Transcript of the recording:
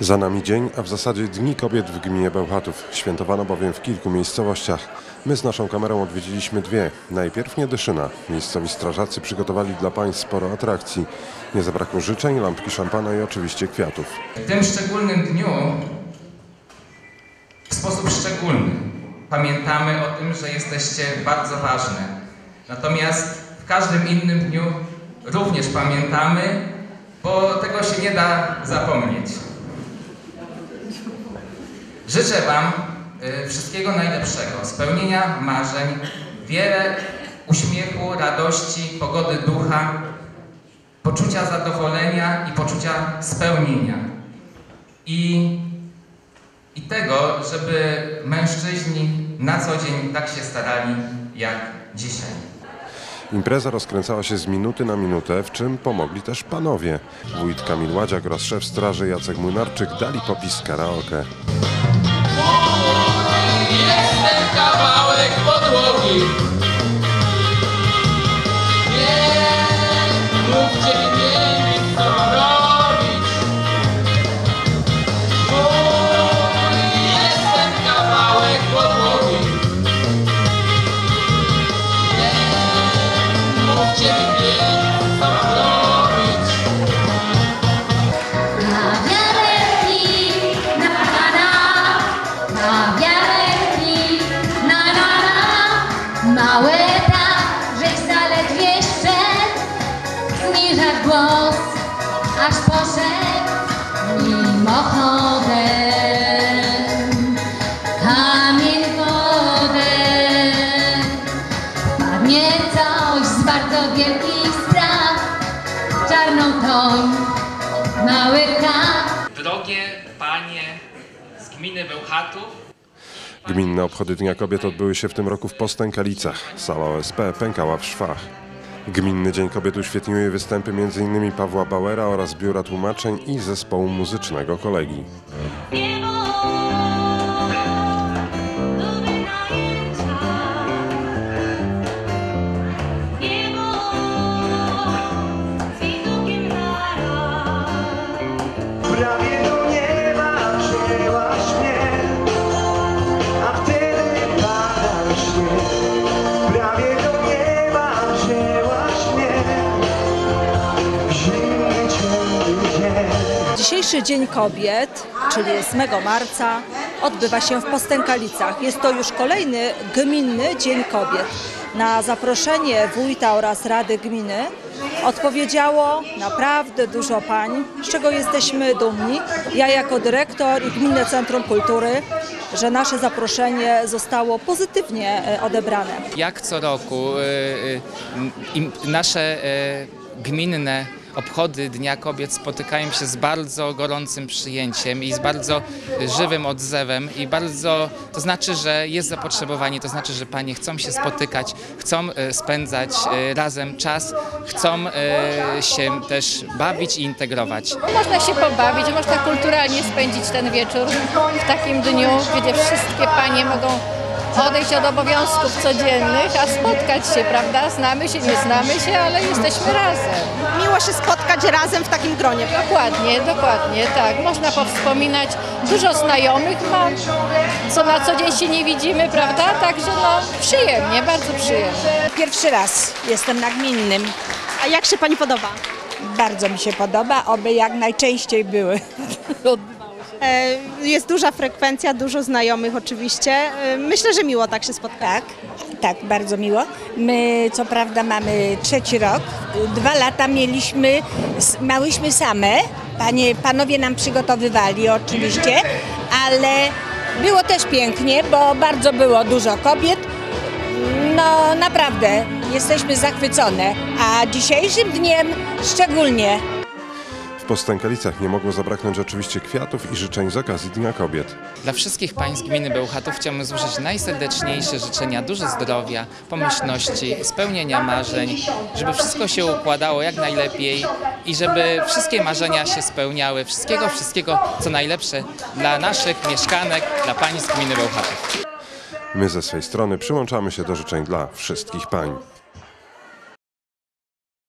Za nami dzień, a w zasadzie Dni Kobiet w gminie Bełchatów. Świętowano bowiem w kilku miejscowościach. My z naszą kamerą odwiedziliśmy dwie. Najpierw Niedyszyna. Miejscowi strażacy przygotowali dla pań sporo atrakcji. Nie zabrakło życzeń, lampki szampana i oczywiście kwiatów. W tym szczególnym dniu w sposób szczególny pamiętamy o tym, że jesteście bardzo ważne. Natomiast w każdym innym dniu również pamiętamy, bo tego się nie da zapomnieć. Życzę Wam y, wszystkiego najlepszego, spełnienia marzeń, wiele uśmiechu, radości, pogody ducha, poczucia zadowolenia i poczucia spełnienia. I, I tego, żeby mężczyźni na co dzień tak się starali jak dzisiaj. Impreza rozkręcała się z minuty na minutę, w czym pomogli też panowie. Wójt Kamil Ładziak oraz szef straży Jacek Młynarczyk dali popis karaoke. Głos, aż poszedł mimochodem. Kamień wodę, padnie coś z bardzo wielkich spraw, czarną toń, mały kap. Drogie panie z gminy Bełchatów, Gminne obchody Dnia Kobiet odbyły się w tym roku w Postękalicach. Sala OSP pękała w szwach. Gminny Dzień Kobiet uświetniły występy m.in. Pawła Bauera oraz Biura Tłumaczeń i zespołu muzycznego kolegi. Dzisiejszy Dzień Kobiet, czyli 8 marca, odbywa się w Postękalicach. Jest to już kolejny gminny Dzień Kobiet. Na zaproszenie wójta oraz Rady Gminy odpowiedziało naprawdę dużo pań, z czego jesteśmy dumni. Ja jako dyrektor i Gminne Centrum Kultury, że nasze zaproszenie zostało pozytywnie e, odebrane. jak co roku y, im- nasze gminne obchody Dnia Kobiet spotykają się z bardzo gorącym przyjęciem i z bardzo żywym odzewem i bardzo, to znaczy, że jest zapotrzebowanie, to znaczy, że panie chcą się spotykać, chcą y, spędzać y, razem czas, chcą y, się też bawić i integrować. Można się pobawić, można kulturalnie spędzić ten wieczór w takim dniu, gdzie wszystkie panie mogą odejść od obowiązków codziennych, a spotkać się, prawda? Znamy się, nie znamy się, ale jesteśmy razem. miło się spotkać razem w takim gronie. Dokładnie, dokładnie, tak. Można powspominać. Dużo znajomych mam, co na co dzień się nie widzimy, prawda? Także no przyjemnie, bardzo przyjemnie. Pierwszy raz jestem na gminnym. A jak się Pani podoba? Bardzo mi się podoba, oby jak najczęściej były. E, Jest duża frekwencja, dużo znajomych oczywiście. E, Myślę, że miło tak się spotkać. Tak, tak, bardzo miło. My co prawda mamy trzeci rok. Dwa lata mieliśmy, małyśmy same. Panie, panowie nam przygotowywali oczywiście, ale było też pięknie, bo bardzo było dużo kobiet. No naprawdę, jesteśmy zachwycone, a dzisiejszym dniem szczególnie. W Postękalicach nie mogło zabraknąć oczywiście kwiatów i życzeń z okazji Dnia Kobiet. Dla wszystkich pań z gminy Bełchatów chciałbym złożyć najserdeczniejsze życzenia, dużo zdrowia, pomyślności, spełnienia marzeń, żeby wszystko się układało jak najlepiej i żeby wszystkie marzenia się spełniały. Wszystkiego, wszystkiego co najlepsze dla naszych mieszkanek, dla pań z gminy Bełchatów. My ze swej strony przyłączamy się do życzeń dla wszystkich pań.